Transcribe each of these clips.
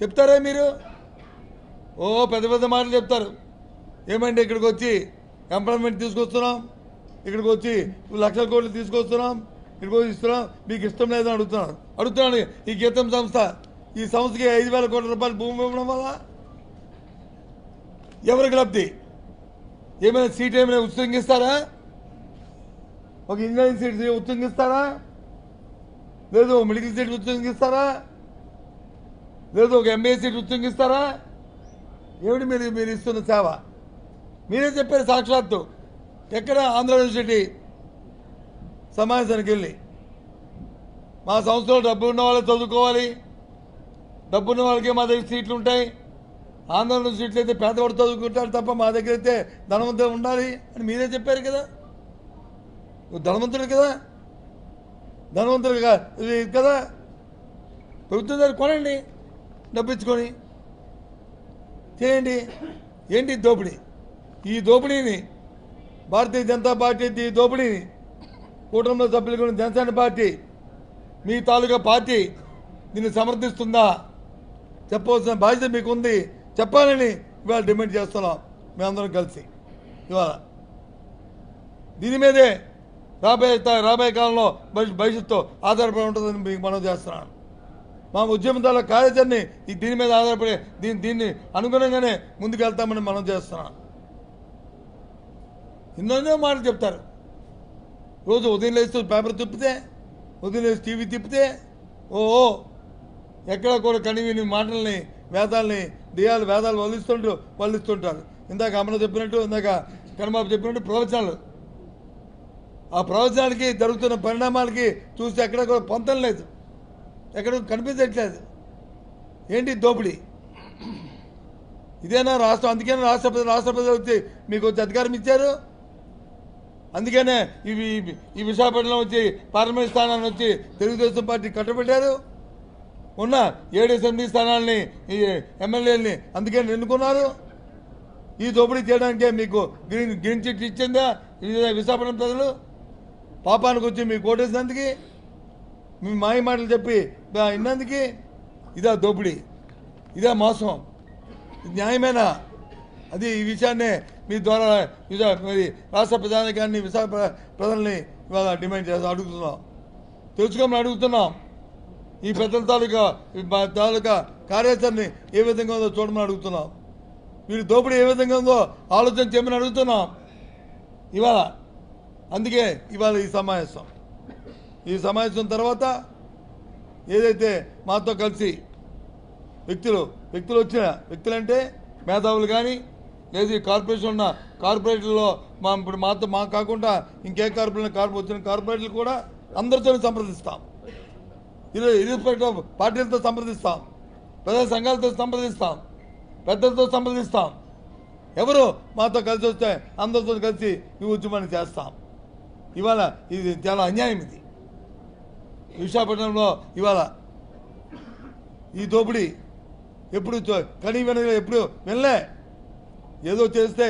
చెప్తారా మీరు? ఓ పెద్ద పెద్ద మాటలు చెప్తారు. ఏమండి ఇక్కడికి వచ్చి ఎంప్లాయ్మెంట్ తీసుకొస్తున్నాం? ఇక్కడికి వచ్చి లక్షల కోట్లు తీసుకొస్తున్నాం? ఇక్కడికి వచ్చి ఇస్తున్నాం? మీకు ఇష్టం లేదని అడుగుతున్నాను అడుగుతున్నాను ఈ గీతం సంస్థ ఈ సంస్థకి ఐదు వేల కోట్ల రూపాయలు భూమి ఇవ్వడం వల్ల? ఎవరికి లబ్ధి? ఏమైనా సీట్ ఏమైనా ఉత్సంగిస్తారా? ఒక ఇంజనీరింగ్ సీట్ ఉత్సంగిస్తారా? లేదు మెడికల్ సీట్ ఉత్సంగిస్తారా? లేదు ఒక ఎంబీఏ సీట్ ఉత్సంగిస్తారా ఏమిటి మీరు మీరు ఇస్తున్న సేవ? మీరే చెప్పారు సాక్షాత్తు. ఎక్కడ? ఆంధ్ర యూనివర్సిటీ. సమావేశానికి వెళ్ళి. మా సంస్థలో డబ్బు ఉన్న వాళ్ళు చదువుకోవాలి. డబ్బు ఉన్న వాళ్ళకి మా దగ్గర సీట్లు ఉంటాయి. ఆంధ్ర యూనివర్సిటీలు అయితే పేదవాడు చదువుకుంటారు తప్ప మా దగ్గర అయితే ధనవంతుడు ఉండాలి అని మీరే చెప్పారు కదా. ధనవంతుడు కదా. ధనవంతుడు కదా. ప్రభుత్వం దగ్గర కొనండి. డబ్బించుకొని చేయండి. ఏంటి దోపిడీ? ఈ దోపిడీని భారతీయ జనతా పార్టీ ఈ దోపిడీని కూటమిలో సభ్యులు జనసేన పార్టీ మీ తాలూకా పార్టీ దీన్ని సమర్థిస్తుందా? చెప్పవలసిన బాధ్యత మీకు ఉంది చెప్పాలని ఇవాళ డిమాండ్ చేస్తున్నాం. మేమందరం కలిసి. ఇవాళ దీని మీదే రాబోయే రాబోయే కాలంలో భవిష్యత్తు ఆధారపడి ఉంటుందని మీకు మనం చేస్తున్నాను. మా ఉద్యమదారుల కార్యాచరణని ఈ దీని మీద ఆధారపడి దీని దీన్ని అనుగుణంగానే ముందుకు వెళ్తామని మనం చేస్తున్నాం. ఎన్నెన్నో మాటలు చెప్తారు. రోజు ఉదయం లేస్తూ పేపర్ తిప్పితే ఉదయం లేచి టీవీ తిప్పితే ఓ ఎక్కడ కూడా కనివిని మాటల్ని వేదాల్ని దియాలు వేదాలు వల్లిస్తుంటారు వల్లిస్తుంటారు ఇందాక అమ్మ చెప్పినట్టు ఇందాక కనుమాపు చెప్పినట్టు ప్రవచనాలు. ఆ ప్రవచనానికి జరుగుతున్న పరిణామాలకి చూస్తే ఎక్కడ కూడా పొంతం లేదు. ఎక్కడ కనిపించట్లేదు. ఏంటి దోపిడీ? ఇదేనా రాష్ట్రం? అందుకనే రాష్ట్రపతి రాష్ట్రపతి వచ్చి మీకు వచ్చి అధికారం ఇచ్చారు? అందుకనే ఇవి ఈ విశాఖపట్నం వచ్చి పార్లమెంట్ స్థానాన్ని వచ్చి తెలుగుదేశం పార్టీ కట్టబెట్టారు? ఉన్న ఏడు అసెంబ్లీ స్థానాల్ని ఈ ఎమ్మెల్యేలని అందుకని ఎన్నుకున్నారు? ఈ దోపిడీ చేయడానికే మీకు గ్రీన్ గ్రీన్ చిట్ ఇచ్చిందా? ఇది విశాఖపట్నం ప్రజలు? పాపానికి వచ్చి మీకు ఓటేసినందుకు? మీ మాయ మాటలు చెప్పి బా- ఇదా దోపిడీ ఇదే మోసం న్యాయమేనా? అది ఈ విషయాన్నే మీ ద్వారా విశా మరి రాష్ట్ర ప్రధానికాన్ని విశాఖ ప్ర- ప్రజల్ని ఇవాళ డిమాండ్ చేస్తా అడుగుతున్నాం. తెలుసుకోమని అడుగుతున్నాం. ఈ పెద్దల తాలూకా తాలూకా కార్యాచరణ ఏ విధంగా ఉందో చూడమని అడుగుతున్నాం. వీరి దోపిడీ ఏ విధంగా ఉందో ఆలోచన చేయమని అడుగుతున్నాం. ఇవాళ అందుకే ఇవాళ ఈ సమావేశం. ఈ సమావేశం తర్వాత ఏదైతే మాతో కలిసి వ్యక్తులు వ్యక్తులు వచ్చిన వ్యక్తులంటే మేధావులు కానీ లేదు కార్పొరేషన్ ఉన్న కార్పొరేటర్లో మా ఇప్పుడు మాతో మా కాకుండా ఇంకే కార్పొరేషన్ కార్పొరేట్ వచ్చిన కార్పొరేట్లు కూడా అందరితో సంప్రదిస్తాం. ఇరుపక్ష ఆఫ్ పార్టీలతో సంప్రదిస్తాం. ప్రజా సంఘాలతో సంప్రదిస్తాం. పెద్దలతో సంప్రదిస్తాం. ఎవరు మాతో కలిసి వస్తే అందరితో కలిసి ఈ ఉద్యమాన్ని చేస్తాం. ఇవాళ ఇది చాలా అన్యాయం ఇది. విశాఖపట్నంలో ఇవాళ ఈ దోపిడీ ఎప్పుడు కనీ వెనక ఎప్పుడు వినలే ఏదో చేస్తే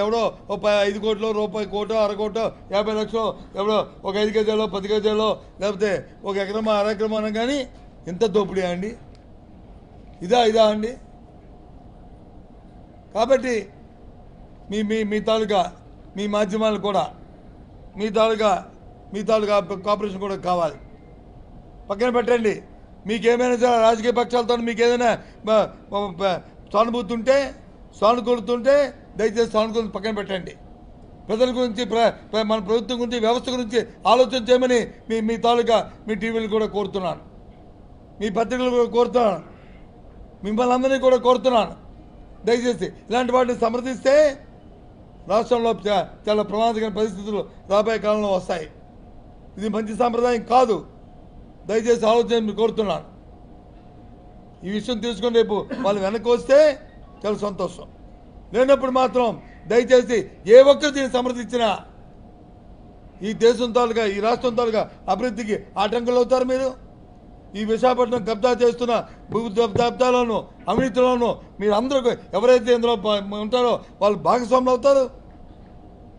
ఎవడో ఒక ఐదు కోట్లు రూపాయి కోటో అరకోటో యాభై లక్షలు ఎవడో ఒక ఐదు గజాలో పది గజాలో లేకపోతే ఒక ఎకరమా అర ఎకరమా అనం కానీ ఎంత దోపిడీ అండి. ఇదా ఇదా అండి. కాబట్టి మీ మీ మీ తాలూకా మీ మాధ్యమాలు కూడా మీ తాలూకా మీ తాలూకా కాపరేషన్ కూడా కావాలి. పక్కన పెట్టండి. మీకేమైనా సరే రాజకీయ పక్షాలతో మీకు ఏదైనా బ- సానుభూతి ఉంటే సానుకూలత ఉంటే దయచేసి సానుకూలత పక్కన పెట్టండి. ప్రజల గురించి ప్ర- మన ప్రభుత్వం గురించి వ్యవస్థ గురించి ఆలోచన చేయమని మీ మీ తాలూకా మీ టీవీలు కూడా కోరుతున్నాను. మీ పత్రికలు కూడా కోరుతున్నాను. మిమ్మల్ని అందరినీ కూడా కోరుతున్నాను. దయచేసి ఇలాంటి వాటిని సమర్థిస్తే రాష్ట్రంలో చాలా ప్రమాదకర పరిస్థితులు రాబోయే కాలంలో వస్తాయి. ఇది మంచి సాంప్రదాయం కాదు. దయచేసి ఆలోచన కోరుతున్నాను. ఈ విషయం తెలుసుకొని రేపు వాళ్ళు వెనక్కి వస్తే చాలా సంతోషం. లేనప్పుడు మాత్రం దయచేసి ఏ ఒక్కరు దీన్ని సమర్థించినా ఈ దేశం తాలూకా ఈ రాష్ట్రం తాలూకా అభివృద్ధికి ఆటంకులు అవుతారు మీరు. ఈ విశాఖపట్నం కబ్జా చేస్తున్న భూ దబ్దాలోను అవినీతిలోను మీరు అందరూ ఎవరైతే ఇందులో ఉంటారో వాళ్ళు భాగస్వాములు అవుతారు.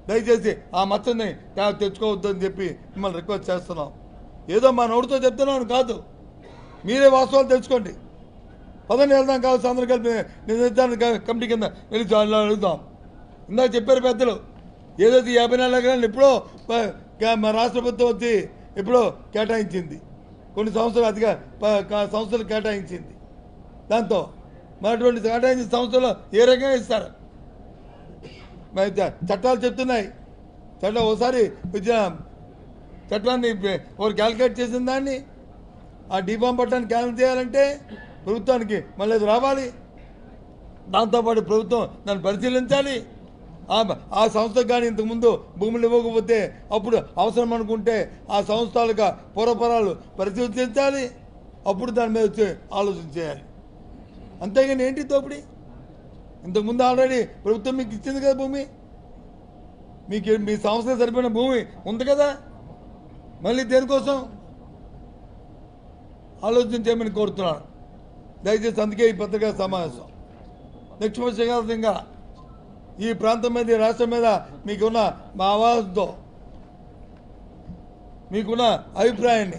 దయచేసి ఆ మచ్చని తెచ్చుకోవద్దని చెప్పి మిమ్మల్ని రిక్వెస్ట్ చేస్తున్నాం. ఏదో మా నోటితో చెప్తున్నాను కాదు. మీరే వాస్తవాలు తెలుసుకోండి. పదండి వెళ్దాం కావచ్చు అందరూ కలిపి నిర్ధారణ కమిటీ కింద వెళ్ళి అడుగుతాం ఇందాక చెప్పారు పెద్దలు ఏదైతే యాభై నాలుగు ఎకరాలు ఎప్పుడో మా రాష్ట్ర ప్రభుత్వం వచ్చి ఎప్పుడో కేటాయించింది. కొన్ని సంవత్సరాలు అతిగా సంస్థలు సంవత్సరాలు కేటాయించింది. దాంతో మరి అటువంటి కేటాయించిన సంవత్సరాలు ఏ రకంగా ఇస్తారు? మరి చట్టాలు చెప్తున్నాయి. చట్టం ఒకసారి ఇచ్చిన చట్టాన్ని ఒకరు క్యాలిక్యులేట్ చేసిన దాన్ని ఆ డిఫామ్ పట్టాన్ని క్యాన్సిల్ చేయాలంటే ప్రభుత్వానికి మళ్ళీ అది రావాలి. దాంతోపాటు ప్రభుత్వం దాన్ని పరిశీలించాలి. ఆ ఆ సంస్థకు కానీ ఇంతకుముందు భూములు ఇవ్వకపోతే అప్పుడు అవసరం అనుకుంటే ఆ సంస్థలకు పూర్వపరాలు పరిశీలించాలి అప్పుడు దాని మీద వచ్చి ఆలోచన చేయాలి. అంతేగాని ఏంటి దోపిడి? ఇంతకుముందు ఆల్రెడీ ప్రభుత్వం మీకు ఇచ్చింది కదా భూమి. మీకు మీ సంస్థ సరిపోయిన భూమి ఉంది కదా. మళ్ళీ దేనికోసం? ఆలోచన చేయమని కోరుతున్నాను. దయచేసి అందుకే ఈ పత్రికా సమావేశం. నెక్స్ట్ ఈ ప్రాంతం మీద ఈ రాష్ట్రం మీద మీకున్న మా ఆవాజంతో మీకున్న అభిప్రాయాన్ని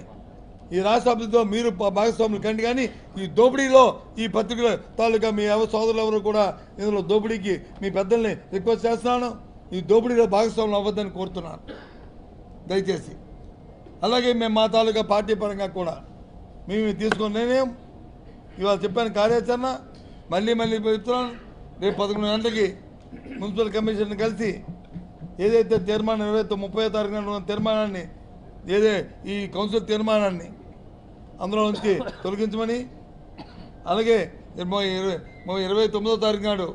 ఈ రాష్ట్ర అభివృద్ధిలో మీరు భాగస్వాములు కండి కానీ ఈ దోపిడీలో ఈ పత్రికల తాలూకా మీ ఎవరి సోదరులు ఎవరు కూడా ఇందులో దోపిడీకి మీ పెద్దల్ని రిక్వెస్ట్ చేస్తున్నాను. ఈ దోపిడీలో భాగస్వాములు అవ్వద్దని కోరుతున్నాను. దయచేసి. అలాగే మేము మా తాలూకా పార్టీ పరంగా కూడా మేము తీసుకుని నిర్ణయం ఇవాళ చెప్పాను కార్యాచరణ మళ్ళీ మళ్ళీ చెప్తున్నాను రేపు పదకొండు గంటలకి మున్సిపల్ కమిషన్ కలిసి ఏదైతే తీర్మానం ఇరవై ముప్పై తారీఖున తీర్మానాన్ని ఏదే ఈ కౌన్సిల్ తీర్మానాన్ని అందులో నుంచి తొలగించమని అలాగే ఇరవై ఇరవై ఇరవై తొమ్మిదో తారీఖు నాడు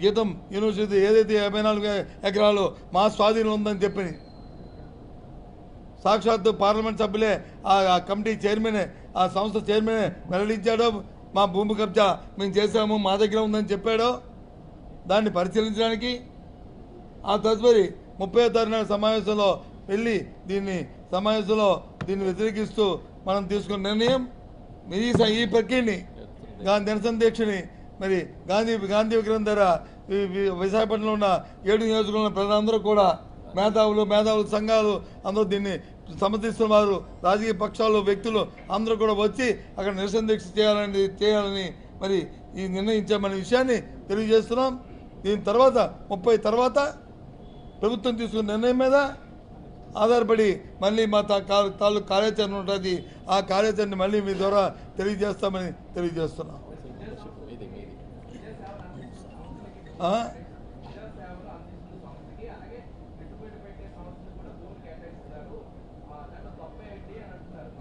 గీతం యూనివర్సిటీ ఏదైతే యాభై నాలుగు ఎకరాలు మా స్వాధీనం ఉందని చెప్పి సాక్షాత్తు పార్లమెంట్ సభ్యులే ఆ కమిటీ చైర్మన్ ఆ సంస్థ చైర్మన్ వెల్లడించాడో. మా భూమి కబ్జా మేము చేశాము మా దగ్గర ఉందని చెప్పాడో. దాన్ని పరిశీలించడానికి ఆ తదుపరి ముప్పై తారీఖు సమావేశంలో వెళ్ళి దీన్ని సమావేశంలో దీన్ని వ్యతిరేకిస్తూ మనం తీసుకున్న నిర్ణయం ఈ ఈ ప్రక్రియని గాంధీ నిరసన దీక్షని మరి గాంధీ గాంధీ విగ్రహం ధర విశాఖపట్నంలో ఉన్న ఏడు నియోజకవర్గంలో ప్రజలందరూ కూడా మేధావులు మేధావుల సంఘాలు అందరూ దీన్ని సమర్థిస్తున్న వారు రాజకీయ పక్షాలు వ్యక్తులు అందరూ కూడా వచ్చి అక్కడ నిరసన దీక్ష చేయాలని చేయాలని మరి ఈ నిర్ణయించామనే విషయాన్ని తెలియజేస్తున్నాం. దీని తర్వాత ముప్పై తర్వాత ప్రభుత్వం తీసుకున్న నిర్ణయం మీద ఆధారపడి మళ్ళీ మా తాలూకు కార్యాచరణ ఉంటుంది. ఆ కార్యాచరణ మళ్ళీ మీ ద్వారా తెలియజేస్తామని తెలియజేస్తున్నాం మీది మీది ఆ?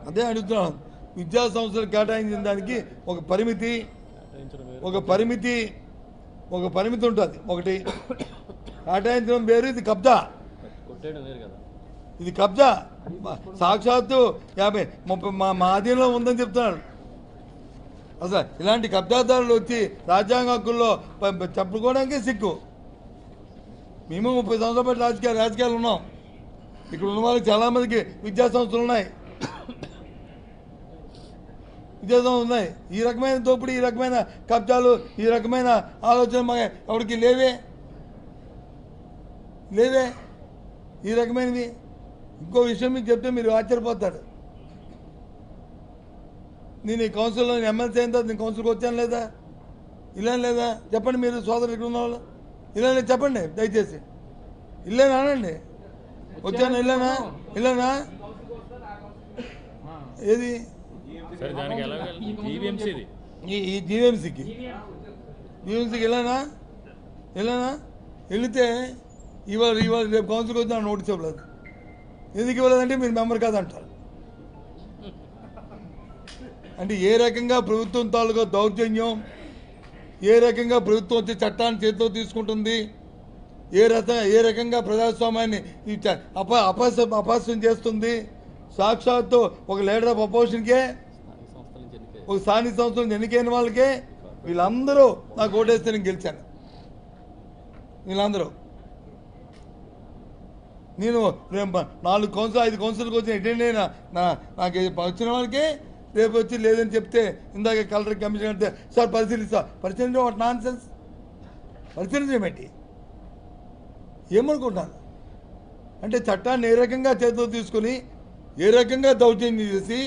అదే అడుగుతున్నాం. విద్యా సంస్థలు కేటాయించిన దానికి ఒక పరిమితి. ఒక పరిమితి ఒక పరిమితి ఉంటుంది. ఒకటి కేటాయించడం వేరు ఇది కబ్జా. ఇది కబ్జా. సాక్షాత్తు యాభై ముప్పై మా మా ఆధీనంలో ఉందని చెప్తున్నాడు. అసలు ఇలాంటి కబ్జాదారులు వచ్చి రాజ్యాంగ హక్కుల్లో చెప్పుకోవడానికి సిగ్గు. మేము ముప్పై సంవత్సరాల పాటు రాజకీయ రాజకీయాలు ఉన్నాం. ఇక్కడ ఉన్న వాళ్ళకి చాలామందికి విద్యా సంస్థలు ఉన్నాయి. ఇదేదో ఉన్నాయి. ఈ రకమైన దోపిడీ ఈ రకమైన కబ్జాలు ఈ రకమైన ఆలోచన మా ఎవరికి లేవే? లేవే? ఈ రకమైనవి. ఇంకో విషయం మీకు చెప్తే మీరు ఆశ్చర్యపోతారు. నేను ఈ కౌన్సిల్లో నేను ఎమ్మెల్సీ అయిన తర్వాత నేను కౌన్సిల్కి వచ్చాను లేదా? ఇలా లేదా? చెప్పండి మీరు సోదరు ఇక్కడ ఉన్న వాళ్ళు ఇలా లేదు? చెప్పండి దయచేసి. ఇల్లేనా అనండి? వచ్చాను ఇల్లేనా? ఇల్లేనా? ఏది? సరే దానికి ఎలా జీవీఎంసీది. ఈ ఈ జీవీఎంసీకి? జీవీఎంసీకి వెళ్ళానా? వెళ్ళానా? వెళితే ఇవాళ ఇవాళ రేపు కౌన్సిల్కి వచ్చి నోటీస్ ఇవ్వలేదు. ఎందుకు ఇవ్వలేదంటే మీరు మెంబర్ కాదంటారు. అంటే ఏ రకంగా ప్రభుత్వం తాలూకా దౌర్జన్యం ఏ రకంగా ప్రభుత్వం వచ్చి చట్టాన్ని చేతిలో తీసుకుంటుంది ఏ రక ఏ రకంగా ప్రజాస్వామ్యాన్ని ఈ చ- అప అపహ అపహాస్యం చేస్తుంది సాక్షాత్తు ఒక లీడర్ ఆఫ్ అపోజిషన్కే స్థానిక సంస్థల నుంచి ఎన్నికే ఒక స్థానిక సంస్థలు ఎన్నికైన వాళ్ళకే వీళ్ళందరూ నాకు ఓటేస్తే నేను గెలిచాను. వీళ్ళందరూ. నేను రేపు నాలుగు కౌన్సిల్ ఐదు కౌన్సిల్కి వచ్చిన అటెండ్ అయినా నా నాకు వచ్చిన వాళ్ళకి రేపు వచ్చి లేదని చెప్తే ఇందాక కలెక్టర్ కమిషన్ అంటే సార్ పరిశీలిస్తా. పరిశీలించడం వాటి నాన్ సెన్స్ పరిశీలించడం ఏంటి ఏమనుకుంటాను అంటే చట్టాన్ని ఏ రకంగా చేతిలో తీసుకుని ఏ రకంగా దౌర్జన్యం చేసి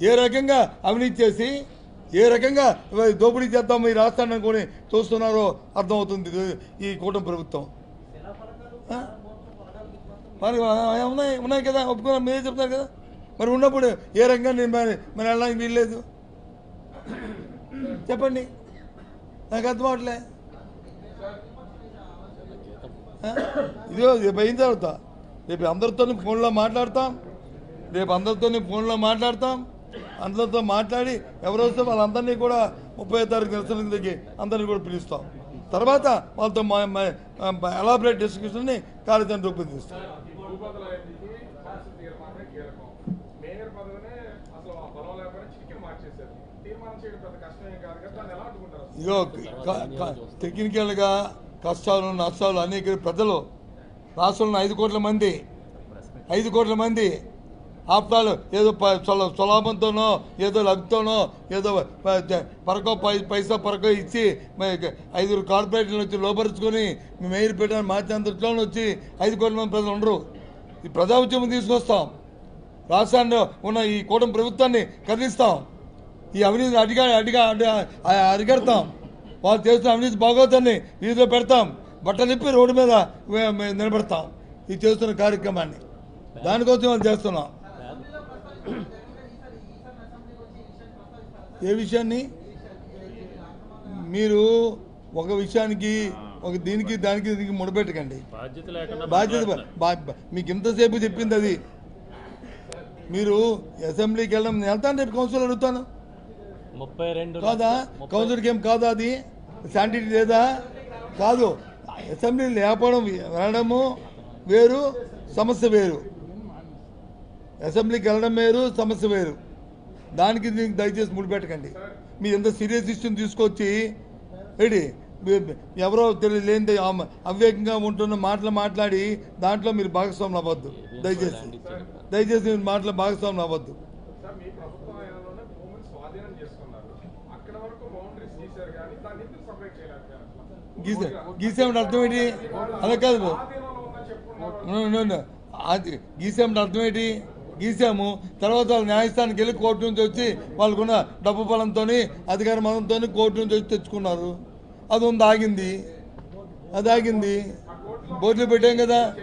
ఏ రకంగా అవినీతి చేసి ఏ రకంగా దోపిడీ చేద్దాం ఈ రాష్ట్రాన్ని అనుకొని చూస్తున్నారో అర్థమవుతుంది ఈ కూటమి ప్రభుత్వం. మరి ఉన్నాయి ఉన్నాయి కదా ఒప్పుకున్నా మీరే చెప్తారు కదా. మరి ఉన్నప్పుడు ఏ రకంగా నేను మరి మరి వెళ్ళడానికి వీల్లేదు. చెప్పండి. నాకు అర్థం అవట్లే. ఇదో రేపు అయిన తర్వాత రేపు అందరితో ఫోన్లో మాట్లాడతాం రేపు అందరితో ఫోన్లో మాట్లాడతాం. అందరితో మాట్లాడి ఎవరు వస్తే వాళ్ళందరినీ కూడా ముప్పై తారీఖు నిరసన దగ్గర అందరినీ కూడా పిలుస్తాం. తర్వాత వాళ్ళతో ఎలాబరేట్ డిస్కషన్ని కార్యక్రమం రూపొందిస్తాం? ఇగో టెక్నికల్గా కష్టాలు నష్టాలు అనేక ప్రజలు రాష్ట్రంలో ఐదు కోట్ల మంది ఐదు కోట్ల మంది ఆప్తాలు ఏదో ప- ఏదో లబ్ధితోనో ఏదో పరకో పై పైసా పరకో ఇచ్చి ఐదుగురు కార్పొరేట్లు వచ్చి లోపరుచుకొని మేయర్ పెట్టాను మార్చేంతట్లో వచ్చి ఐదు కోట్ల మంది ప్రజలు ఉండరు. ఈ ప్రజా ఉద్యమం తీసుకొస్తాం. రాష్ట్రాన్ని ఉన్న ఈ కూటమి ప్రభుత్వాన్ని కదిలిస్తాం. ఈ అవినీతిని అడిగా అడిగా అరిగడతాం వాళ్ళు చేస్తున్న అవినీతి బాగోతాన్ని వీధిలో పెడతాం. బట్టలిప్పి రోడ్డు మీద నిలబెడతాం. ఇది చేస్తున్న కార్యక్రమాన్ని. దానికోసం చేస్తున్నాం. ఏ విషయాన్ని? మీరు ఒక విషయానికి ఒక దీనికి దానికి దీనికి ముడబెట్టకండి బాధ్యత మీకు ఇంతసేపు చెప్పింది అది. మీరు అసెంబ్లీకి వెళ్ళడం నేను వెళ్తాను రేపు కౌన్సిల్ అడుగుతాను. ముప్పై రెండు కాదా? కౌన్సిల్కి ఏం కాదా అది? శాంటిటీ లేదా? కాదు. అసెంబ్లీ లేపడం వెళ్ళడము వేరు సమస్య వేరు. అసెంబ్లీకి వెళ్ళడం వేరు సమస్య వేరు. దానికి దీనికి దయచేసి ముడిపెట్టకండి. మీరు ఎంత సీరియస్ ఇష్యూని తీసుకొచ్చి ఏడి మీ- ఎవరో తెలియలేని అవివేకంగా ఉంటున్న మాటలు మాట్లాడి దాంట్లో మీరు భాగస్వాములు అవ్వద్దు. దయచేసి. దయచేసి మీరు మాటలు భాగస్వాములు అవ్వద్దు? గీసే గీసేమంటే అర్థం ఏంటి? అలా కాదు. అది గీసామంటే అర్థం ఏంటి? గీసాము. తర్వాత వాళ్ళు న్యాయస్థానానికి వెళ్ళి కోర్టు నుంచి వచ్చి వాళ్ళకున్న డబ్బు బలంతో అధికార మతంతో కోర్టు నుంచి వచ్చి తెచ్చుకున్నారు. అది ఉంది ఆగింది. అది ఆగింది. బోర్డులు పెట్టాం కదా?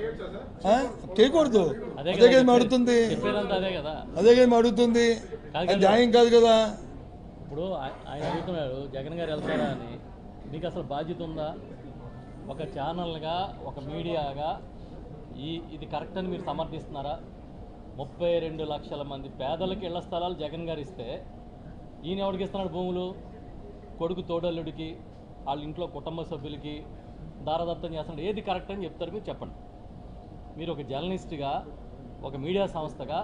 చేయకూడదు. అదే కదా. అడుగుతుంది అదే కదా. అడుగుతుంది కాదు అది కదా. న్యాయం కాదు కదా. ఇప్పుడు ఆయ- ఆయన అడుగుతున్నాడు జగన్ గారు వెళ్తారా అని. మీకు అసలు బాధ్యత ఉందా? ఒక ఛానల్గా ఒక మీడియాగా ఈ ఇది కరెక్ట్ అని మీరు సమర్థిస్తున్నారా? ముప్పై రెండు లక్షల మంది పేదలకి ఇళ్ళ స్థలాలు జగన్ గారు ఇస్తే ఈయన ఎవరికి ఇస్తున్నాడు భూములు? కొడుకు తోడల్లుడికి వాళ్ళ ఇంట్లో కుటుంబ సభ్యులకి దారదత్తం చేస్తున్నాడు. ఏది కరెక్ట్ అని చెప్తారు మీరు చెప్పండి. మీరు ఒక జర్నలిస్ట్గా ఒక మీడియా సంస్థగా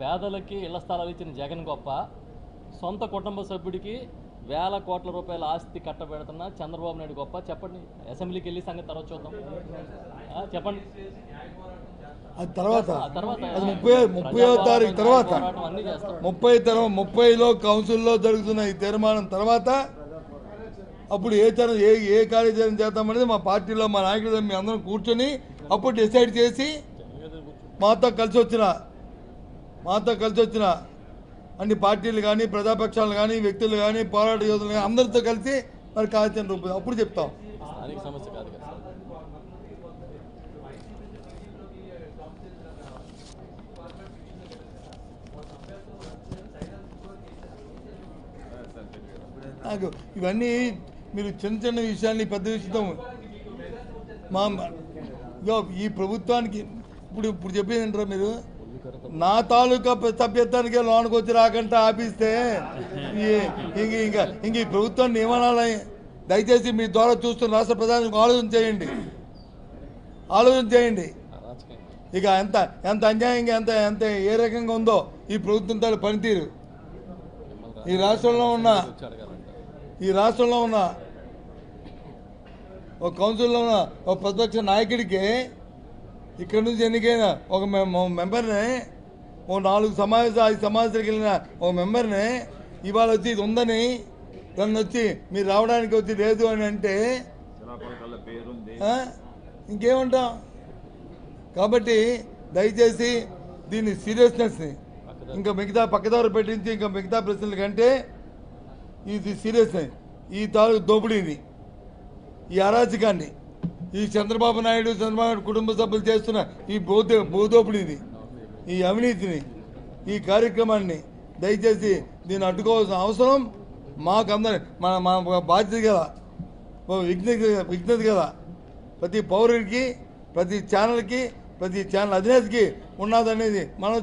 పేదలకి ఇళ్ళ స్థలాలు ఇచ్చిన జగన్ గొప్ప సొంత కుటుంబ సభ్యుడికి వేల కోట్ల రూపాయల ఆస్తి కట్టబెడుతున్న చంద్రబాబు నాయుడు గొప్ప. చెప్పండి. అసెంబ్లీకి వెళ్ళి సంగతి తర్వాత చూద్దాం. చెప్పండి. అది తర్వాత అది ముప్పై ముప్పై తారీఖు తర్వాత. ముప్పై తర్వాత ముప్పైలో కౌన్సిల్లో జరుగుతున్న ఈ తీర్మానం తర్వాత అప్పుడు ఏ చర్య ఏ ఏ కార్యాచరణ చేద్దామనేది మా పార్టీలో మా నాయకులు మీ అందరం కూర్చొని అప్పుడు డిసైడ్ చేసి మాతో కలిసి వచ్చిన మాతో కలిసి వచ్చిన అన్ని పార్టీలు కానీ ప్రజాపక్షాలు కానీ వ్యక్తులు కానీ పోరాట యోధులు కానీ అందరితో కలిసి మరి కార్యాచరణ రూపొంది అప్పుడు చెప్తాం స్థానిక సమస్య కాదు కదా సార్ నాకు ఇవన్నీ మీరు చిన్న చిన్న విషయాల్ని పెద్ద విషయంతో మా ఇగో ఈ ప్రభుత్వానికి ఇప్పుడు ఇప్పుడు చెప్పేది మీరు? నా తాలూకా సభ్యత్వానికి సభ్యత్వానికే లోనికి వచ్చి రాకుండా ఆపిస్తే ఈ- ఇంక ఇంకా ఇంక ఈ ప్రభుత్వాన్ని ఏమనాలి? దయచేసి మీ ద్వారా చూస్తున్న రాష్ట్ర ప్రధానికి ఆలోచన చేయండి. ఆలోచన చేయండి. ఇక ఎంత ఎంత అన్యాయంగా ఎంత ఎంత ఏ రకంగా ఉందో ఈ ప్రభుత్వం తాలూ పనితీరు. ఈ రాష్ట్రంలో ఉన్న ఈ రాష్ట్రంలో ఉన్న ఒక కౌన్సిల్లో ఉన్న ఒక ప్రతిపక్ష నాయకుడికి ఇక్కడి నుంచి ఎన్నికైన ఒక మెంబర్ని ఓ నాలుగు సమావేశ ఐదు సమావేశాలకు వెళ్ళిన ఒక మెంబర్ని ఇవాళ వచ్చి ఇది ఉందని దాన్ని వచ్చి మీరు రావడానికి వచ్చి లేదు అని అంటే ఇంకేమంటాం? కాబట్టి దయచేసి దీని సీరియస్నెస్ని ఇంకా మిగతా పక్కదారు పెట్టించి ఇంకా మిగతా ప్రశ్నల కంటే ఇది సీరియస్ ఈ తాలూకు దోపిడీని ఈ అరాచకాన్ని. ఈ చంద్రబాబు నాయుడు చంద్రబాబు నాయుడు కుటుంబ సభ్యులు చేస్తున్న ఈ భూతో భూదోపిడీని ఈ అవినీతిని ఈ కార్యక్రమాన్ని దయచేసి దీన్ని అడ్డుకోవాల్సిన అవసరం మాకందరి మన మా బాధ్యత కదా విజ్ఞత విజ్ఞత కదా ప్రతి పౌరుడికి ప్రతి ఛానల్కి ప్రతి ఛానల్ అధినేతకి ఉన్నదనేది మనం